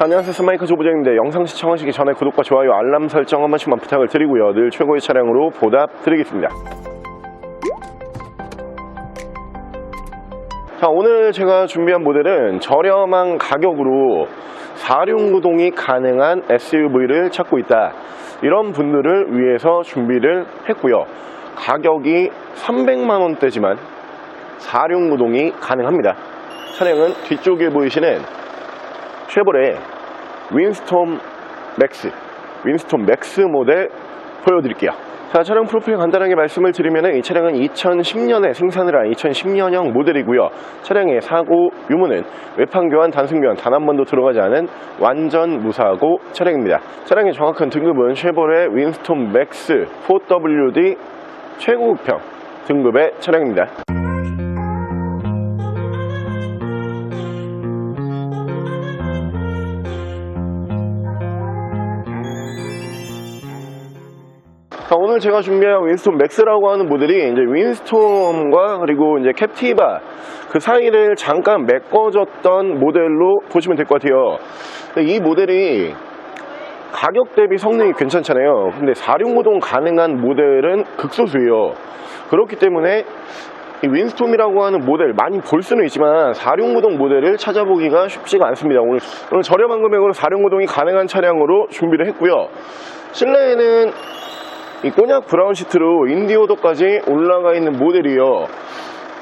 안녕하세요 스마이크 조부장인데 영상 시청하시기 전에 구독과 좋아요 알람 설정 한 번씩만 부탁을 드리고요. 늘 최고의 차량으로 보답 드리겠습니다. 자 오늘 제가 준비한 모델은 저렴한 가격으로 4륜구동이 가능한 SUV를 찾고 있다. 이런 분들을 위해서 준비를 했고요. 가격이 300만원대지만 4륜구동이 가능합니다. 차량은 뒤쪽에 보이시는 쉐보레 윈스톰 맥스 윈스톰 맥스 모델 보여드릴게요. 자 차량 프로필 간단하게 말씀을 드리면 이 차량은 2010년에 생산을 한 2010년형 모델이고요. 차량의 사고 유무는 외판 교환 단순 교환 단 한 번도 들어가지 않은 완전 무사고 차량입니다. 차량의 정확한 등급은 쉐보레 윈스톰 맥스 4WD 최고급형 등급의 차량입니다 자, 오늘 제가 준비한 윈스톰 맥스라고 하는 모델이 이제 윈스톰과 그리고 이제 캡티바 그 사이를 잠깐 메꿔줬던 모델로 보시면 될 것 같아요. 이 모델이 가격 대비 성능이 괜찮잖아요. 근데 4륜구동 가능한 모델은 극소수예요. 그렇기 때문에 이 윈스톰이라고 하는 모델 많이 볼 수는 있지만 4륜구동 모델을 찾아보기가 쉽지가 않습니다. 오늘, 오늘 저렴한 금액으로 4륜구동이 가능한 차량으로 준비를 했고요. 실내에는 이 꼬냑 브라운 시트로 인디오도까지 올라가 있는 모델이요.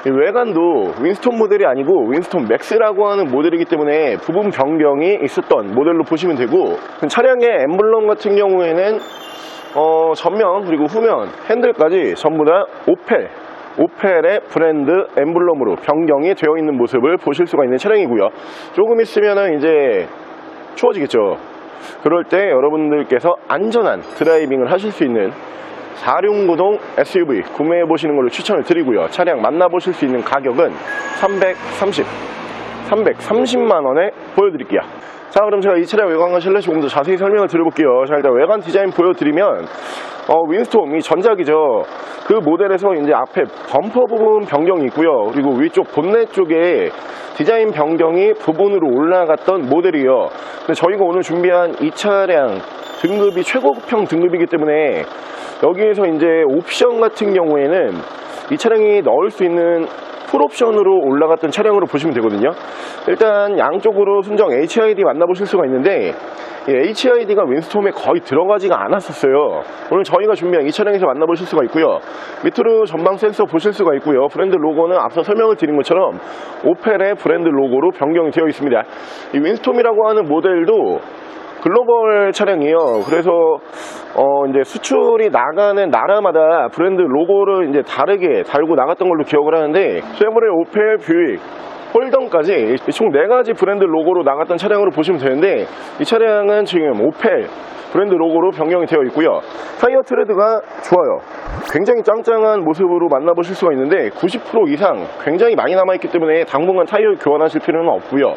이 외관도 윈스톤 모델이 아니고 윈스톤 맥스라고 하는 모델이기 때문에 부분 변경이 있었던 모델로 보시면 되고 차량의 엠블럼 같은 경우에는 어, 전면 그리고 후면 핸들까지 전부 다 오펠 오펠의 브랜드 엠블럼으로 변경이 되어 있는 모습을 보실 수가 있는 차량이고요. 조금 있으면 이제 추워지겠죠. 그럴 때 여러분들께서 안전한 드라이빙을 하실 수 있는 4륜구동 SUV 구매해 보시는 걸로 추천을 드리고요. 차량 만나보실 수 있는 가격은 330, 330만 원에 보여드릴게요. 자 그럼 제가 이 차량 외관과 실내 조금 더 자세히 설명을 드려볼게요. 자 일단 외관 디자인 보여드리면 어, 윈스톰 이 전작이죠. 그 모델에서 이제 앞에 범퍼 부분 변경이 있고요. 그리고 위쪽 본넷 쪽에 디자인 변경이 부분으로 올라갔던 모델이요. 근데 저희가 오늘 준비한 이 차량 등급이 최고급형 등급이기 때문에 여기에서 이제 옵션 같은 경우에는 이 차량이 넣을 수 있는 풀옵션으로 올라갔던 차량으로 보시면 되거든요. 일단 양쪽으로 순정 HID 만나보실 수가 있는데 이 HID가 윈스톰에 거의 들어가지가 않았었어요. 오늘 저희가 준비한 이 차량에서 만나보실 수가 있고요. 밑으로 전방 센서 보실 수가 있고요. 브랜드 로고는 앞서 설명을 드린 것처럼 오펠의 브랜드 로고로 변경이 되어 있습니다. 이 윈스톰이라고 하는 모델도 글로벌 차량이에요. 그래서 어 이제 수출이 나가는 나라마다 브랜드 로고를 이제 다르게 달고 나갔던 걸로 기억을 하는데 쉐보레, 오펠, 뷰익, 홀던까지 총 4가지 브랜드 로고로 나갔던 차량으로 보시면 되는데 이 차량은 지금 오펠 브랜드 로고로 변경이 되어 있고요. 타이어 트레드가 좋아요. 굉장히 짱짱한 모습으로 만나보실 수가 있는데 90% 이상 굉장히 많이 남아있기 때문에 당분간 타이어 교환하실 필요는 없고요.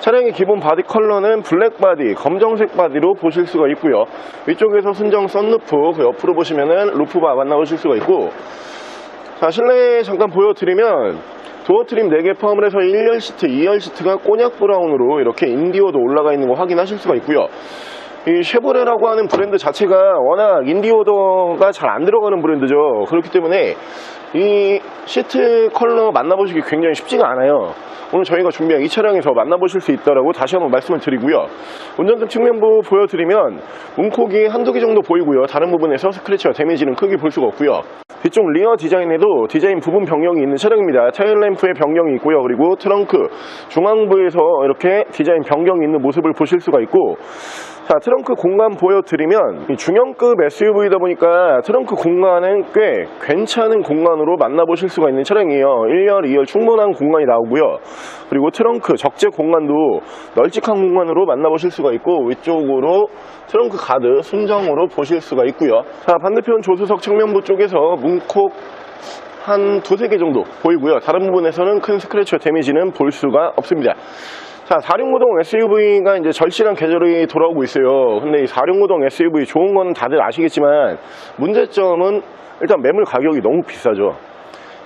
차량의 기본 바디 컬러는 블랙 바디, 검정색 바디로 보실 수가 있고요. 위쪽에서 순정 썬루프, 그 옆으로 보시면은 루프바 만나보실 수가 있고, 자, 실내 잠깐 보여드리면, 도어 트림 4개 포함을 해서 1열 시트, 2열 시트가 꼬냑 브라운으로 이렇게 인디오도 올라가 있는 거 확인하실 수가 있고요. 이 쉐보레라고 하는 브랜드 자체가 워낙 인디오더가 잘 안 들어가는 브랜드죠. 그렇기 때문에 이 시트 컬러 만나보시기 굉장히 쉽지가 않아요. 오늘 저희가 준비한 이 차량에서 만나보실 수 있다라고 다시 한번 말씀을 드리고요. 운전석 측면부 보여드리면 문콕이 한두 개 정도 보이고요. 다른 부분에서 스크래치와 데미지는 크게 볼 수가 없고요. 뒤쪽 리어 디자인에도 디자인 부분 변경이 있는 차량입니다. 타일 램프에 변경이 있고요. 그리고 트렁크 중앙부에서 이렇게 디자인 변경이 있는 모습을 보실 수가 있고 자 트렁크 공간 보여드리면 이 중형급 SUV다 보니까 트렁크 공간은 꽤 괜찮은 공간으로 만나보실 수가 있는 차량이에요 1열, 2열 충분한 공간이 나오고요 그리고 트렁크 적재 공간도 널찍한 공간으로 만나보실 수가 있고 위쪽으로 트렁크 가드 순정으로 보실 수가 있고요 자 반대편 조수석 측면부 쪽에서 문콕 한 두세 개 정도 보이고요 다른 부분에서는 큰 스크래치와 데미지는 볼 수가 없습니다 자, 4륜구동 SUV가 이제 절실한 계절이 돌아오고 있어요. 근데 이 4륜구동 SUV 좋은 거는 다들 아시겠지만 문제점은 일단 매물 가격이 너무 비싸죠.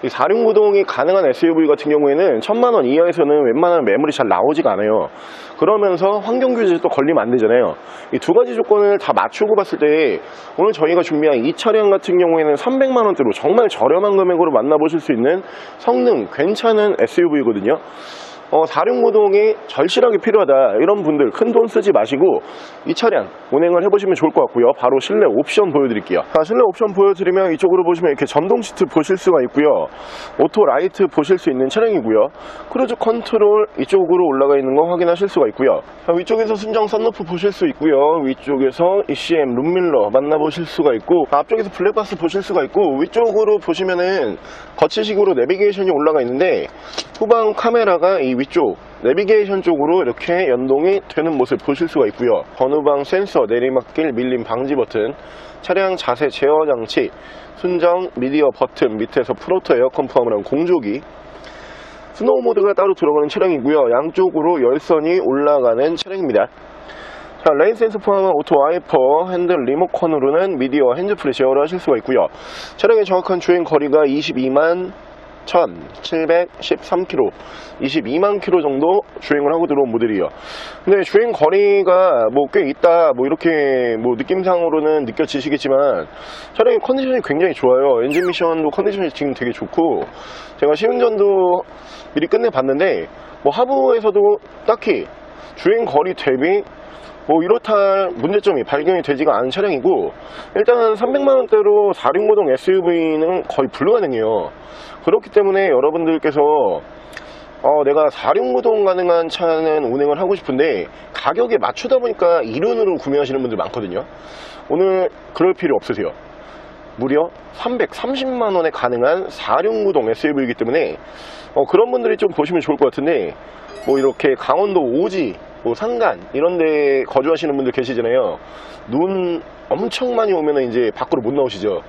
이 4륜구동이 가능한 SUV 같은 경우에는 천만 원 이하에서는 웬만한 매물이 잘 나오지가 않아요. 그러면서 환경 규제에 또 걸리면 안 되잖아요. 이 두 가지 조건을 다 맞추고 봤을 때 오늘 저희가 준비한 이 차량 같은 경우에는 300만 원대로 정말 저렴한 금액으로 만나보실 수 있는 성능 괜찮은 SUV거든요. 어, 4륜구동이 절실하게 필요하다. 이런 분들 큰 돈 쓰지 마시고 이 차량 운행을 해보시면 좋을 것 같고요. 바로 실내 옵션 보여드릴게요. 자, 실내 옵션 보여드리면 이쪽으로 보시면 이렇게 전동 시트 보실 수가 있고요. 오토 라이트 보실 수 있는 차량이고요. 크루즈 컨트롤 이쪽으로 올라가 있는 거 확인하실 수가 있고요. 자, 위쪽에서 순정 썬루프 보실 수 있고요. 위쪽에서 ECM 룸밀러 만나보실 수가 있고 앞쪽에서 블랙박스 보실 수가 있고 위쪽으로 보시면은 거치식으로 내비게이션이 올라가 있는데 후방 카메라가 이 위쪽 내비게이션 쪽으로 이렇게 연동이 되는 모습 보실 수가 있고요. 번호방 센서 내리막길 밀림 방지 버튼 차량 자세 제어 장치 순정 미디어 버튼 밑에서 프로토 에어컨 포함을 한 공조기. 스노우 모드가 따로 들어가는 차량이고요. 양쪽으로 열선이 올라가는 차량입니다. 자, 레인 센서 포함한 오토 와이퍼, 핸들 리모컨으로는 미디어 핸즈프리 제어를 하실 수가 있고요. 차량의 정확한 주행 거리가 22만 1713km, 22만 km 정도 주행을 하고 들어온 모델이에요. 근데 주행 거리가 뭐 꽤 있다, 뭐 이렇게 뭐 느낌상으로는 느껴지시겠지만 차량의 컨디션이 굉장히 좋아요. 엔진 미션도 컨디션이 지금 되게 좋고 제가 시운전도 미리 끝내봤는데 뭐 하부에서도 딱히 주행 거리 대비 뭐 이렇다 할 문제점이 발견이 되지가 않은 차량이고 일단 300만원대로 4륜구동 SUV는 거의 불가능해요. 그렇기 때문에 여러분들께서 어, 내가 4륜구동 가능한 차는 운행을 하고 싶은데 가격에 맞추다 보니까 2륜으로 구매하시는 분들 많거든요. 오늘 그럴 필요 없으세요. 무려 330만원에 가능한 4륜구동 SUV이기 때문에 어, 그런 분들이 좀 보시면 좋을 것 같은데 뭐 이렇게 강원도 오지 뭐 산간 이런 데 거주하시는 분들 계시잖아요. 눈 엄청 많이 오면은 이제 밖으로 못 나오시죠.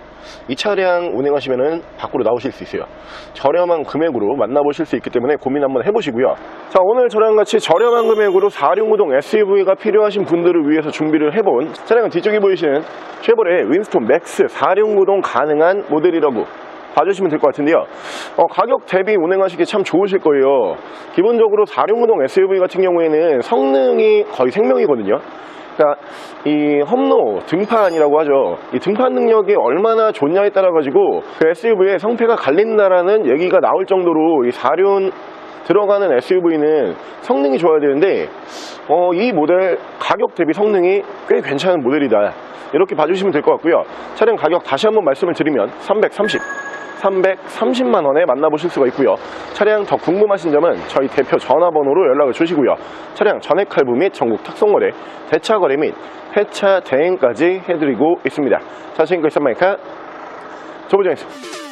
이 차량 운행하시면은 밖으로 나오실 수 있어요. 저렴한 금액으로 만나보실 수 있기 때문에 고민 한번 해보시고요. 자 오늘 저랑 같이 저렴한 금액으로 4륜구동 SUV가 필요하신 분들을 위해서 준비를 해본 차량은 뒤쪽에 보이시는 쉐보레 윈스톤 맥스 4륜구동 가능한 모델이라고 봐주시면 될 것 같은데요. 어, 가격 대비 운행하시기 참 좋으실 거예요. 기본적으로 4륜구동 SUV 같은 경우에는 성능이 거의 생명이거든요. 그러니까 이 험로 등판이라고 하죠. 이 등판 능력이 얼마나 좋냐에 따라 가지고 그 SUV의 성패가 갈린다라는 얘기가 나올 정도로 이 4륜 들어가는 SUV는 성능이 좋아야 되는데 어, 이 모델 가격 대비 성능이 꽤 괜찮은 모델이다. 이렇게 봐주시면 될 것 같고요. 차량 가격 다시 한번 말씀을 드리면 330. 330만 원에 만나보실 수가 있고요. 차량 더 궁금하신 점은 저희 대표 전화번호로 연락을 주시고요. 차량 전액 할부 및 전국 특송거래, 대차 거래 및 폐차 대행까지 해드리고 있습니다. 자, 지금까지 쌈마이카 조보정이었습니다.